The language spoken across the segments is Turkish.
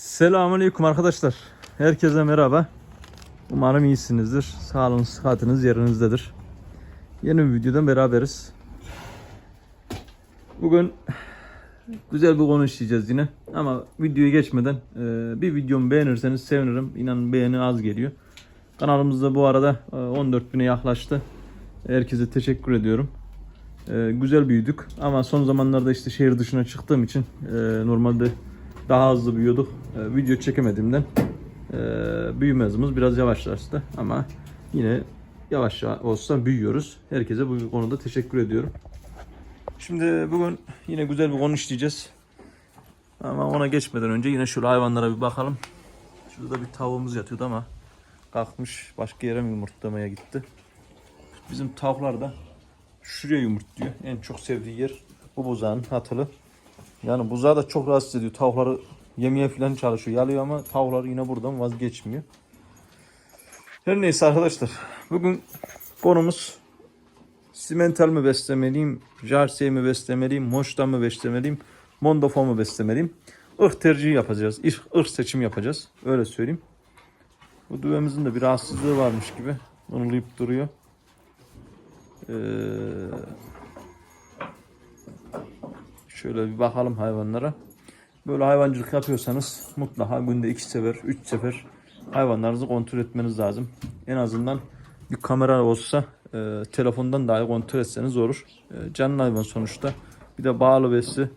Selamünaleyküm arkadaşlar. Herkese merhaba. Umarım iyisinizdir. Sağlığınız, sıhhatiniz yerinizdedir. Yeni bir videodan beraberiz. Bugün güzel bir konu işleyeceğiz yine. Ama videoya geçmeden e, bir videomu beğenirseniz sevinirim. İnanın beğeni az geliyor. Kanalımızda bu arada e, 14 bine yaklaştı. Herkese teşekkür ediyorum. E, güzel büyüdük ama son zamanlarda işte şehir dışına çıktığım için e, normalde daha hızlı büyüyorduk. E, video çekemediğimden e, büyüme hızımız biraz yavaşlaştı ama yine yavaş olsa büyüyoruz. Herkese bu konuda teşekkür ediyorum. Şimdi bugün yine güzel bir konu işleyeceğiz. Ama ona geçmeden önce yine şöyle hayvanlara bir bakalım. Şurada bir tavuğumuz yatıyordu ama kalkmış başka yere mi yumurtlamaya gitti. Bizim tavuklar da şuraya yumurtluyor. En çok sevdiği yer bu buzağın hatılı. Yani buzağı da çok rahatsız ediyor. Tavukları yemeye falan çalışıyor. Yalıyor ama tavuklar yine buradan vazgeçmiyor. Her neyse arkadaşlar. Bugün konumuz simental mi beslemeliyim, jersey mi beslemeliyim, moştan mı beslemeliyim, mondofon mu beslemeliyim? Irk tercihi yapacağız. Irk, ırk seçim yapacağız. Öyle söyleyeyim. Bu düvemizin de bir rahatsızlığı varmış gibi. Onuluyup duruyor. Ee, Şöyle bir bakalım hayvanlara. Böyle hayvancılık yapıyorsanız mutlaka günde iki sefer, üç sefer hayvanlarınızı kontrol etmeniz lazım. En azından bir kamera olsa e, telefondan dahi kontrol etseniz olur. E, canlı hayvan sonuçta. Bir de bağlı besi,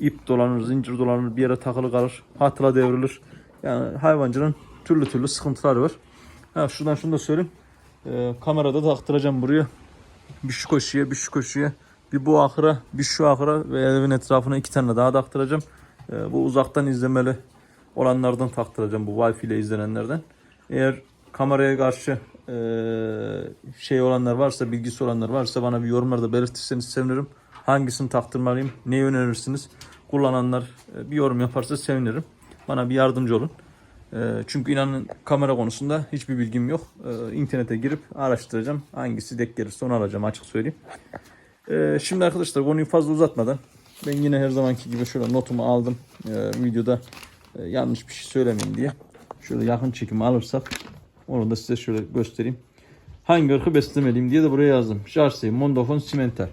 ip dolanır, zincir dolanır, bir yere takılı kalır, hatıla devrilir. Yani hayvancının türlü türlü sıkıntıları var. Ha, şuradan şunu da söyleyeyim. E, kamerada taktıracağım buraya. Bir şu koşuya, bir şu koşuya. Bir bu ahıra, bir şu ahıra ve evin etrafına iki tane daha taktıracağım. Ee, bu uzaktan izlemeli olanlardan taktıracağım. Bu Wi-Fi ile izlenenlerden. Eğer kameraya karşı e, şey olanlar varsa, bilgisi olanlar varsa bana bir yorumlarda belirtirseniz sevinirim. Hangisini taktırmalıyım, neyi önerirsiniz? Kullananlar e, bir yorum yaparsa sevinirim. Bana bir yardımcı olun. E, çünkü inanın kamera konusunda hiçbir bilgim yok. E, internete girip araştıracağım. Hangisi denk gelirse onu alacağım açık söyleyeyim. Ee, şimdi arkadaşlar konuyu fazla uzatmadan ben yine her zamanki gibi şöyle notumu aldım ee, videoda e, yanlış bir şey söylemeyeyim diye. Şöyle yakın çekimi alırsak onu da size şöyle göstereyim. Hangi ırkı beslemeliyim diye de buraya yazdım. Jersey, Mondofon, Simmental.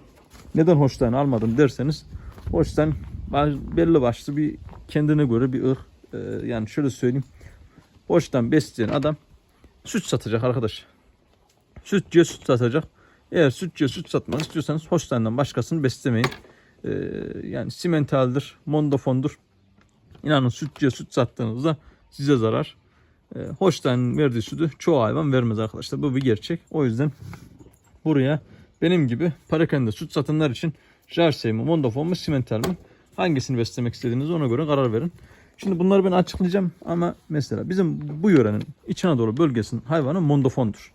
Neden Holstein almadım derseniz Holstein belli başlı bir kendine göre bir ırk. Ee, yani şöyle söyleyeyim. Holstein besleyen adam süt satacak arkadaş. Sütçüye süt satacak. Eğer sütçüye süt satmak istiyorsanız Holstein'dan başkasını beslemeyin. Ee, yani simentaldir, mondofondur. İnanın sütçüye süt sattığınızda size zarar. Ee, Holstein'in verdiği sütü çoğu hayvan vermez arkadaşlar. Bu bir gerçek. O yüzden buraya benim gibi parakende süt satanlar için jersey mi, mondofon mu, simental mi? Hangisini beslemek istediğinizi ona göre karar verin. Şimdi bunları ben açıklayacağım ama mesela bizim bu yörenin İç Anadolu bölgesinin hayvanı mondofondur.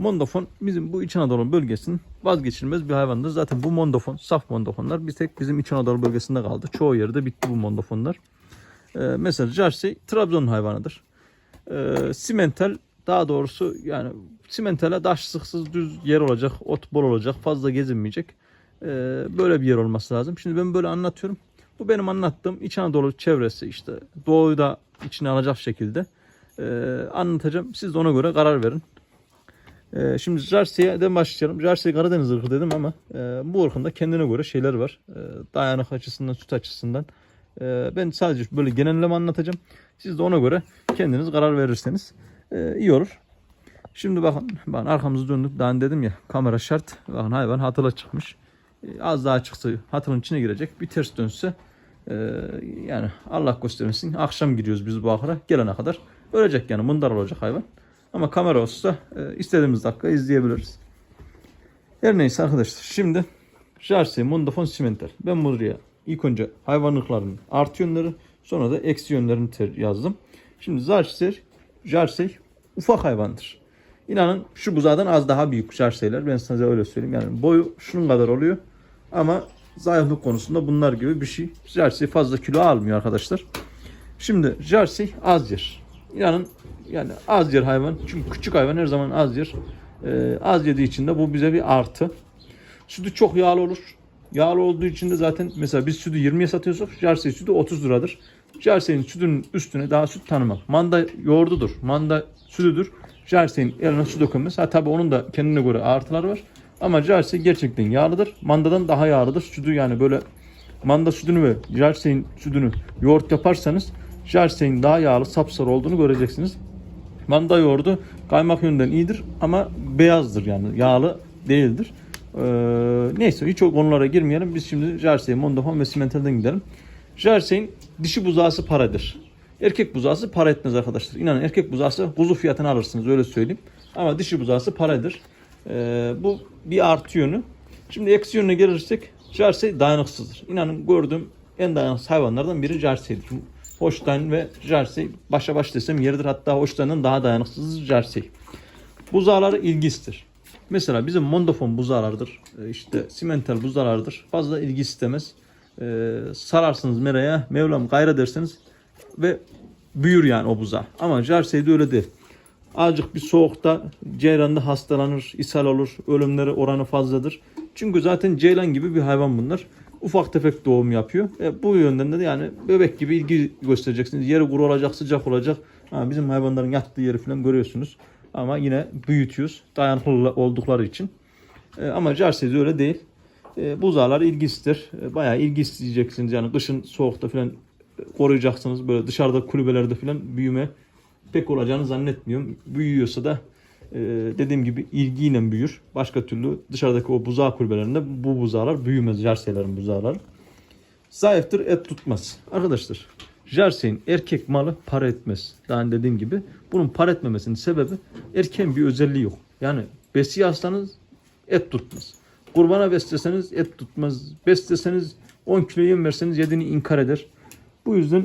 Mondofon bizim bu İç Anadolu bölgesinin vazgeçilmez bir hayvandır. Zaten bu mondofon, saf mondofonlar bir tek bizim İç Anadolu bölgesinde kaldı. Çoğu yerde bitti bu mondofonlar. Ee, mesela Jersey Trabzon'un hayvanıdır. Ee, simental daha doğrusu yani simentale taş sıksız düz yer olacak, ot bol olacak, fazla gezinmeyecek. Ee, böyle bir yer olması lazım. Şimdi ben böyle anlatıyorum. Bu benim anlattığım İç Anadolu çevresi işte doğuyu da içine alacak şekilde ee, anlatacağım. Siz de ona göre karar verin. Ee, şimdi Jersey'den başlayalım. Jersey Karadeniz ırkı dedim ama e, bu ırkın da kendine göre şeyler var. E, dayanık açısından, süt açısından. E, ben sadece böyle genelleme anlatacağım. Siz de ona göre kendiniz karar verirseniz e, iyi olur. Şimdi bakın, bakın arkamızı döndük. Daha dedim ya kamera şart. Bakın hayvan hatıla çıkmış. Az daha çıksa hatının içine girecek. Bir ters dönse yani Allah göstermesin. Akşam giriyoruz biz bu ahıra. Gelene kadar ölecek yani. Mındar olacak hayvan. Ama kamera olsa e, istediğimiz dakika izleyebiliriz. Her neyse arkadaşlar. Şimdi Jersey, Mondafon, Simmental. Ben buraya ilk önce hayvanlıkların artı yönleri sonra da eksi yönlerini yazdım. Şimdi Jersey, Jersey ufak hayvandır. İnanın şu buzağdan az daha büyük Jersey'ler. Ben size öyle söyleyeyim. Yani boyu şunun kadar oluyor. Ama zayıflık konusunda bunlar gibi bir şey. Jersey fazla kilo almıyor arkadaşlar. Şimdi Jersey az yer. İnanın yani az yer hayvan. Çünkü küçük hayvan her zaman az yer. Ee, az yediği için de bu bize bir artı. Sütü çok yağlı olur. Yağlı olduğu için de zaten mesela biz sütü 20'ye satıyorsak Jersey sütü 30 liradır. Jersey'in sütünün üstüne daha süt tanımam. Manda yoğurdudur. Manda sütüdür. Jersey'in eline su dökülmez. Ha tabii onun da kendine göre artıları var. Ama Jersey gerçekten yağlıdır. Mandadan daha yağlıdır. Sütü yani böyle manda sütünü ve Jersey'in sütünü yoğurt yaparsanız Jersey'in daha yağlı sapsarı olduğunu göreceksiniz. Manda yoğurdu kaymak yönden iyidir ama beyazdır yani yağlı değildir. Ee, neyse hiç o konulara girmeyelim. Biz şimdi Jersey, Mondofon ve Simental'den gidelim. Jersey'in dişi buzağısı paradır. Erkek buzağısı para etmez arkadaşlar. İnanın erkek buzağısı kuzu fiyatını alırsınız öyle söyleyeyim. Ama dişi buzağısı paradır. Ee, bu bir artı yönü. Şimdi eksi yönüne gelirsek Jersey dayanıksızdır. İnanın gördüğüm en dayanıksız hayvanlardan biri Jersey'dir. Holstein ve Jersey başa baş desem yeridir. Hatta Holstein'ın daha dayanıksız Jersey. Buzağları ilgisizdir. Mesela bizim Mondofon buzağlardır. e, işte simental buzağlardır. Fazla ilgi istemez. Ee, sararsınız meraya, Mevlam gayra derseniz ve büyür yani o buzağı. Ama Jersey'de öyle değil. Azıcık bir soğukta ceyranda hastalanır, ishal olur, ölümleri oranı fazladır. Çünkü zaten ceylan gibi bir hayvan bunlar. Ufak tefek doğum yapıyor. E, bu yönden de yani bebek gibi ilgi göstereceksiniz. Yeri kuru olacak, sıcak olacak. Ha, bizim hayvanların yattığı yeri falan görüyorsunuz. Ama yine büyütüyoruz. Dayanıklı oldukları için. E, ama Jersey'de öyle değil. E, buzağlar ilgisizdir. E, bayağı ilgi isteyeceksiniz. Yani kışın soğukta falan e, koruyacaksınız. Böyle dışarıda kulübelerde falan büyüme pek olacağını zannetmiyorum. Büyüyorsa da dediğim gibi ilgiyle büyür. Başka türlü dışarıdaki o buzağı kulübelerinde bu buzağlar büyümez. Jerseylerin buzağları. Zayıftır et tutmaz. Arkadaşlar Jersey'in erkek malı para etmez. Daha önce dediğim gibi. Bunun para etmemesinin sebebi erkeğin bir özelliği yok. Yani besi aslanız et tutmaz. Kurbana besleseniz et tutmaz. Besleseniz 10 kilo yem verseniz yediğini inkar eder. Bu yüzden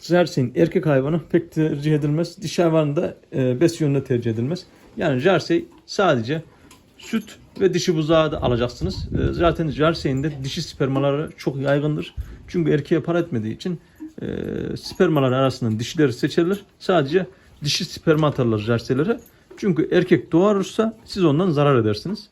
Jersey'in erkek hayvanı pek tercih edilmez. Dişi hayvanı da e, bes yönünde tercih edilmez. Yani Jersey sadece süt ve dişi buzağı da alacaksınız. E, zaten Jersey'in de dişi spermaları çok yaygındır. Çünkü erkeğe para etmediği için e, spermalar arasından dişileri seçerler. Sadece dişi sperma atarlar Jersey'lere. Çünkü erkek doğurursa siz ondan zarar edersiniz.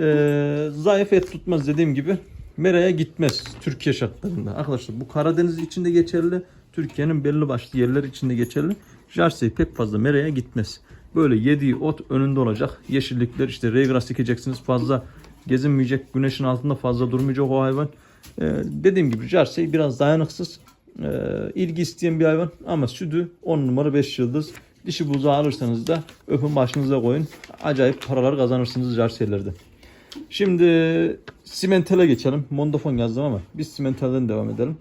E, zayıf et tutmaz dediğim gibi meraya gitmez Türkiye şartlarında. Arkadaşlar bu Karadeniz içinde geçerli. Türkiye'nin belli başlı yerleri içinde geçerli. Jersey pek fazla meraya gitmez. Böyle yediği ot önünde olacak. Yeşillikler işte reygras dikeceksiniz. Fazla gezinmeyecek. Güneşin altında fazla durmayacak o hayvan. Ee, dediğim gibi Jersey biraz dayanıksız. Ee, ilgi isteyen bir hayvan. Ama sütü 10 numara 5 yıldız. Dişi buzağı alırsanız da öpün başınıza koyun. Acayip paralar kazanırsınız Jersey'lerde. Şimdi Simental'e geçelim. Mondofon yazdım ama biz Simental'den devam edelim.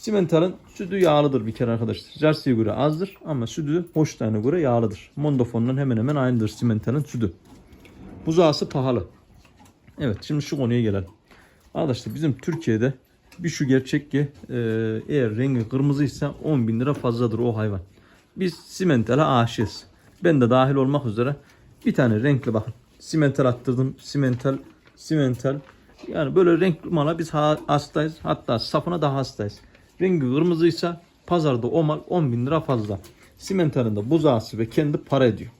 Simental'ın sütü yağlıdır bir kere arkadaşlar. Jersey'e göre azdır ama sütü Holstein'e göre yağlıdır. Mondofon'dan hemen hemen aynıdır Simental'ın sütü. Buzağısı pahalı. Evet şimdi şu konuya gelelim. Arkadaşlar bizim Türkiye'de bir şu gerçek ki e, eğer rengi kırmızıysa 10 bin lira fazladır o hayvan. Biz Simental'e aşığız. Ben de dahil olmak üzere bir tane renkli bakın. Simental attırdım. Simental, simental. Yani böyle renkli mala biz ha- hastayız. Hatta safına daha hastayız. Rengi kırmızıysa pazarda o mal 10 bin lira fazla. Simental'ın da buzağısı ve kendi para ediyor.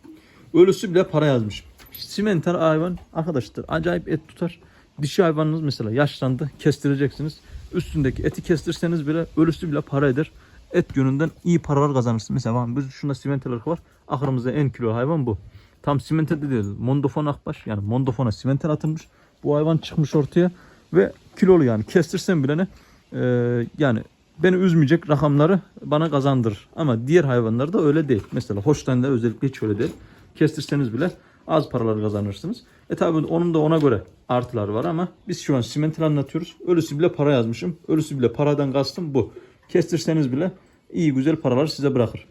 Ölüsü bile para yazmış. Simental hayvan arkadaşlar acayip et tutar. Dişi hayvanınız mesela yaşlandı kestireceksiniz. Üstündeki eti kestirseniz bile ölüsü bile para eder. Et yönünden iyi paralar kazanırsınız. Mesela biz şunda simental ırkı var. Ahırımızda en kilo hayvan bu. Tam simental de değil. Mondofon akbaş. Yani mondofona simental atılmış. Bu hayvan çıkmış ortaya ve kilolu yani. Kestirsen bile ne? Ee, yani beni üzmeyecek rakamları bana kazandırır. Ama diğer hayvanlarda öyle değil. Mesela Holstein'de özellikle hiç öyle değil. Kestirseniz bile az paralar kazanırsınız. E tabi onun da ona göre artılar var ama biz şu an simental anlatıyoruz. Ölüsü bile para yazmışım. Ölüsü bile paradan kastım bu. Kestirseniz bile iyi güzel paralar size bırakır.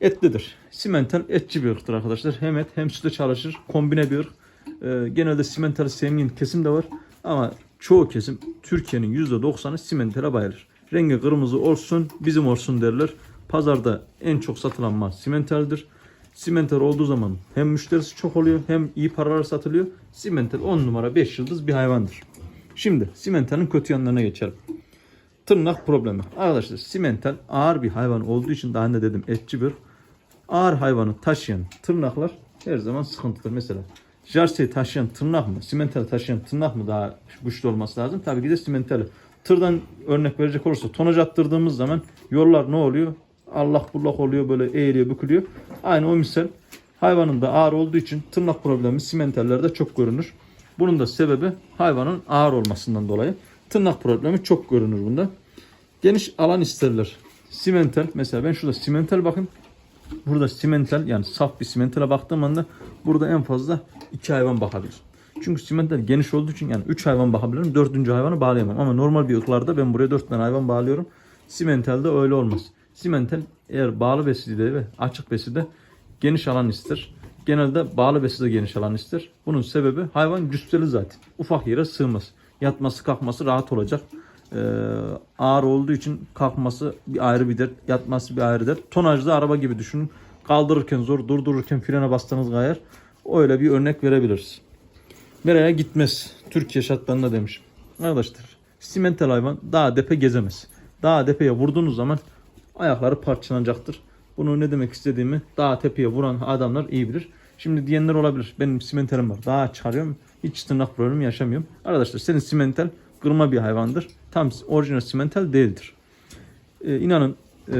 Etlidir. Simental etçi bir ırktır arkadaşlar. Hem et hem sütte çalışır. Kombine bir ırk. Ee, genelde simentali sevmeyen kesim de var. Ama çoğu kesim Türkiye'nin %90'ı simentale bayılır. Rengi kırmızı olsun bizim olsun derler. Pazarda en çok satılan mal simentaldir. Simental olduğu zaman hem müşterisi çok oluyor hem iyi paralar satılıyor. Simental 10 numara 5 yıldız bir hayvandır. Şimdi simentalin kötü yanlarına geçelim. Tırnak problemi. Arkadaşlar simental ağır bir hayvan olduğu için daha önce dedim etçi bir ağır hayvanı taşıyan tırnaklar her zaman sıkıntıdır. Mesela Jersey taşıyan tırnak mı? Simental taşıyan tırnak mı daha güçlü olması lazım? Tabii ki de simentali. Tırdan örnek verecek olursa tonaj attırdığımız zaman yollar ne oluyor? Allah bullak oluyor böyle eğiliyor bükülüyor. Aynı o misal hayvanın da ağır olduğu için tırnak problemi simentellerde çok görünür. Bunun da sebebi hayvanın ağır olmasından dolayı. Tırnak problemi çok görünür bunda. Geniş alan isterler. Simental mesela ben şurada simental bakın. Burada simental yani saf bir simentale baktığım anda burada en fazla iki hayvan bakabilir. Çünkü simental geniş olduğu için yani 3 hayvan bakabilirim. Dördüncü hayvanı bağlayamam. Ama normal bir ırklarda ben buraya 4 tane hayvan bağlıyorum. Simentalde öyle olmaz. Simental eğer bağlı beside ve açık beside geniş alan ister. Genelde bağlı beside geniş alan ister. Bunun sebebi hayvan cüsseli zaten. Ufak yere sığmaz. Yatması kalkması rahat olacak. Ee, ağır olduğu için kalkması bir ayrı bir dert. Yatması bir ayrı dert. Tonajlı araba gibi düşünün. Kaldırırken zor, durdururken frene bastığınız kayar. Öyle bir örnek verebiliriz. Nereye gitmez? Türkiye şartlarında demişim. Arkadaşlar simental hayvan dağ depe gezemez. Dağ depeye vurduğunuz zaman ayakları parçalanacaktır. Bunu ne demek istediğimi dağ tepeye vuran adamlar iyi bilir. Şimdi diyenler olabilir. Benim simentalim var. Dağa çıkarıyorum. Hiç tırnak problemi yaşamıyorum. Arkadaşlar senin simental kırma bir hayvandır. Tam orijinal simental değildir. Ee, inanın ee,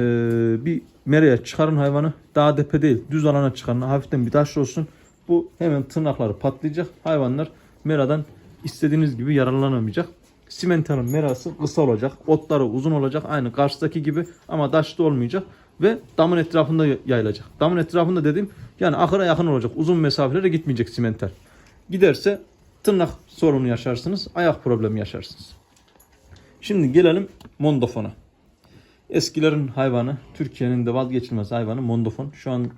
bir mereye çıkarın hayvanı dağ depe değil düz alana çıkarın hafiften bir taş olsun bu hemen tırnakları patlayacak. Hayvanlar meradan istediğiniz gibi yararlanamayacak. Simentalın merası kısa olacak otları uzun olacak aynı karşıdaki gibi ama taşlı olmayacak ve damın etrafında yayılacak. Damın etrafında dediğim yani ahıra yakın olacak uzun mesafelere gitmeyecek simental. Giderse tırnak sorunu yaşarsınız ayak problemi yaşarsınız. Şimdi gelelim mondofona. Eskilerin hayvanı, Türkiye'nin de vazgeçilmez hayvanı mondofon. Şu an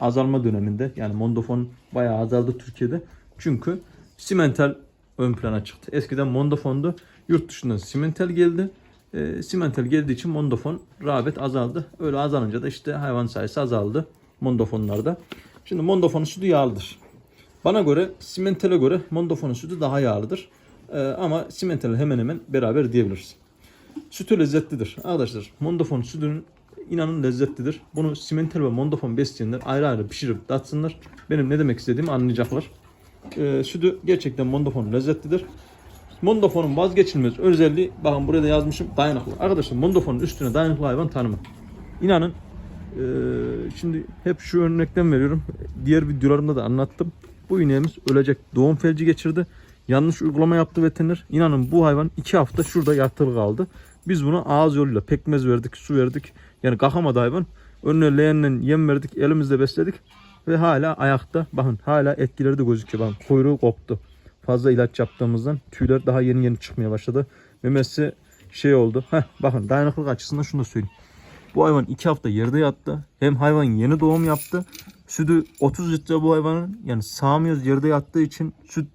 azalma döneminde. Yani mondofon bayağı azaldı Türkiye'de. Çünkü simental ön plana çıktı. Eskiden mondofondu. Yurt dışından simental geldi. E, simental geldiği için mondofon rağbet azaldı. Öyle azalınca da işte hayvan sayısı azaldı mondofonlarda. Şimdi mondofonun sütü yağlıdır. Bana göre simentale göre mondofonun sütü daha yağlıdır. E, ama simental hemen hemen beraber diyebiliriz. Sütü lezzetlidir. Arkadaşlar mondofon sütünün inanın lezzetlidir. Bunu simental ve mondofon besleyenler ayrı ayrı pişirip tatsınlar. Benim ne demek istediğimi anlayacaklar. Ee, sütü gerçekten mondofon lezzetlidir. Mondofonun vazgeçilmez özelliği bakın buraya da yazmışım dayanıklı. Arkadaşlar mondofonun üstüne dayanıklı hayvan tanımam. İnanın ee, şimdi hep şu örnekten veriyorum. Diğer videolarımda da anlattım. Bu ineğimiz ölecek. Doğum felci geçirdi. Yanlış uygulama yaptı veteriner. İnanın bu hayvan 2 hafta şurada yatılı kaldı. Biz buna ağız yoluyla pekmez verdik, su verdik. Yani kalkamadı hayvan. Önüne leğenle yem verdik, elimizle besledik. Ve hala ayakta. Bakın hala etkileri de gözüküyor. Bakın kuyruğu koptu. Fazla ilaç yaptığımızdan tüyler daha yeni yeni çıkmaya başladı. Memesi şey oldu. Heh, bakın dayanıklılık açısından şunu da söyleyeyim. Bu hayvan 2 hafta yerde yattı. Hem hayvan yeni doğum yaptı. Sütü 30 litre bu hayvanın. Yani sağmıyoruz yerde yattığı için süt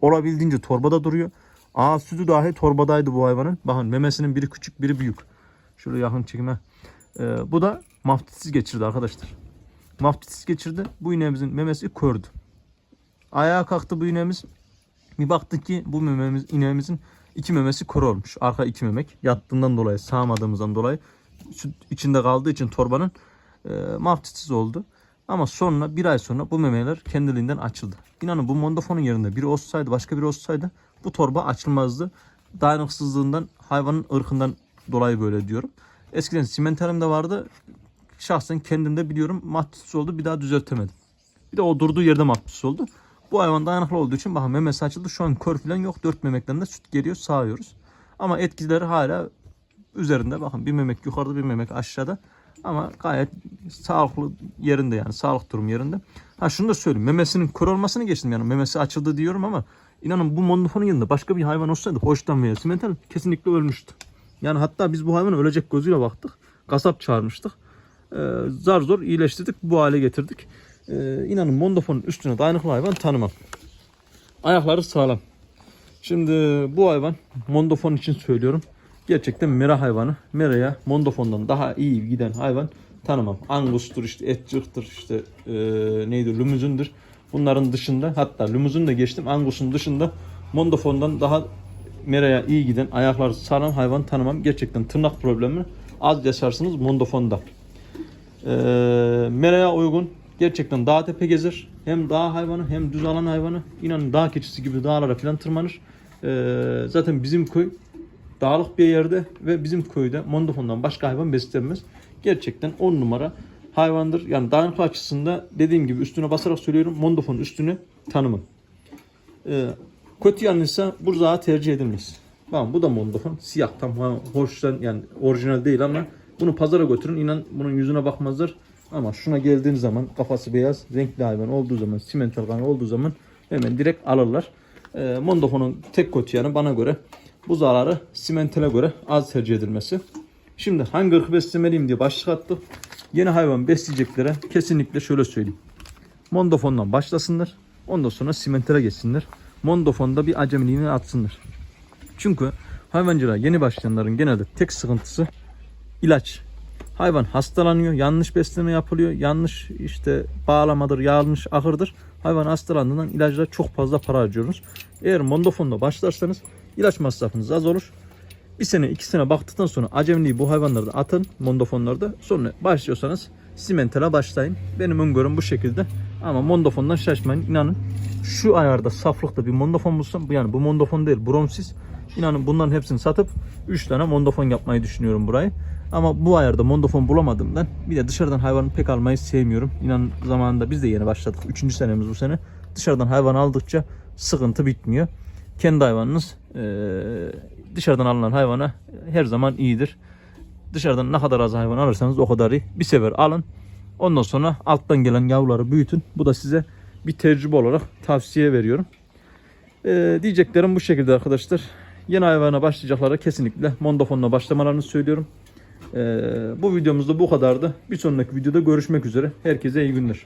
olabildiğince torbada duruyor. Aa sütü dahi torbadaydı bu hayvanın. Bakın memesinin biri küçük biri büyük. Şöyle yakın çekime. Ee, bu da maftitsiz geçirdi arkadaşlar. Maftitsiz geçirdi. Bu ineğimizin memesi kördü. Ayağa kalktı bu ineğimiz. Bir baktık ki bu mememiz, ineğimizin iki memesi kör olmuş. Arka iki memek. Yattığından dolayı sağmadığımızdan dolayı süt içinde kaldığı için torbanın e, maftitsiz oldu. Ama sonra bir ay sonra bu memeler kendiliğinden açıldı. İnanın bu mondofonun yerinde biri olsaydı başka biri olsaydı bu torba açılmazdı. Dayanıksızlığından hayvanın ırkından dolayı böyle diyorum. Eskiden simentarim de vardı. Şahsen kendim de biliyorum mahsus oldu bir daha düzeltemedim. Bir de o durduğu yerde mahsus oldu. Bu hayvan dayanıklı olduğu için bakın memesi açıldı. Şu an kör falan yok. Dört memekten de süt geliyor sağıyoruz. Ama etkileri hala üzerinde bakın bir memek yukarıda bir memek aşağıda. Ama gayet sağlıklı yerinde yani sağlık durum yerinde. Ha şunu da söyleyeyim memesinin kör olmasını geçtim yani memesi açıldı diyorum ama inanın bu mondofonun yanında başka bir hayvan olsaydı hoştan veya simental kesinlikle ölmüştü. Yani hatta biz bu hayvana ölecek gözüyle baktık. Kasap çağırmıştık. Ee, zar zor iyileştirdik bu hale getirdik. Ee, inanın mondofonun üstüne dayanıklı hayvan tanımam. Ayakları sağlam. Şimdi bu hayvan mondofon için söylüyorum. Gerçekten mera hayvanı. Mera'ya mondofondan daha iyi giden hayvan tanımam. Angus'tur işte etçıktır işte e, neydi lumuzundur. Bunların dışında hatta lumuzun da geçtim Angus'un dışında mondofondan daha Mera'ya iyi giden ayakları sağlam hayvan tanımam. Gerçekten tırnak problemi az yaşarsınız mondofonda. E, Mera'ya uygun gerçekten dağ tepe gezer. Hem dağ hayvanı hem düz alan hayvanı. İnanın dağ keçisi gibi dağlara falan tırmanır. E, zaten bizim köy dağlık bir yerde ve bizim köyde mondofondan başka hayvan beslenmez. Gerçekten 10 numara hayvandır. Yani dayanıklı açısında dediğim gibi üstüne basarak söylüyorum. Mondofonun üstünü tanımın. Ee, kötü yanıysa burzağı tercih edilmez. Tamam bu da mondofon. Siyah tam ha- hoştan yani orijinal değil ama bunu pazara götürün. inan bunun yüzüne bakmazlar. Ama şuna geldiğin zaman kafası beyaz, renkli hayvan olduğu zaman, simental kan olduğu zaman hemen direkt alırlar. Ee, mondofonun tek kötü yanı bana göre buzağları simentale göre az tercih edilmesi. Şimdi hangi ırkı beslemeliyim diye başlık attık. Yeni hayvan besleyeceklere kesinlikle şöyle söyleyeyim. Mondofondan başlasınlar. Ondan sonra simentale geçsinler. Mondofonda bir acemiliğini atsınlar. Çünkü hayvancılığa yeni başlayanların genelde tek sıkıntısı ilaç. Hayvan hastalanıyor, yanlış besleme yapılıyor, yanlış işte bağlamadır, yanlış ahırdır. Hayvan hastalandığından ilaçlara çok fazla para harcıyoruz. Eğer mondofonda başlarsanız ilaç masrafınız az olur. Bir sene iki sene baktıktan sonra acemiliği bu hayvanlarda atın mondofonlarda. Sonra başlıyorsanız simentale başlayın. Benim öngörüm bu şekilde. Ama mondofondan şaşmayın. İnanın şu ayarda saflıkta bir mondofon bulsam bu yani bu mondofon değil bromsiz. İnanın bunların hepsini satıp 3 tane mondofon yapmayı düşünüyorum burayı. Ama bu ayarda mondofon bulamadığımdan bir de dışarıdan hayvanı pek almayı sevmiyorum. İnanın zamanında biz de yeni başladık. 3. senemiz bu sene. Dışarıdan hayvan aldıkça sıkıntı bitmiyor. Kendi hayvanınız dışarıdan alınan hayvana her zaman iyidir. Dışarıdan ne kadar az hayvan alırsanız o kadar iyi. Bir sefer alın. Ondan sonra alttan gelen yavruları büyütün. Bu da size bir tecrübe olarak tavsiye veriyorum. Ee, diyeceklerim bu şekilde arkadaşlar. Yeni hayvana başlayacaklara kesinlikle mondofonla başlamalarını söylüyorum. Ee, bu videomuzda bu kadardı. Bir sonraki videoda görüşmek üzere. Herkese iyi günler.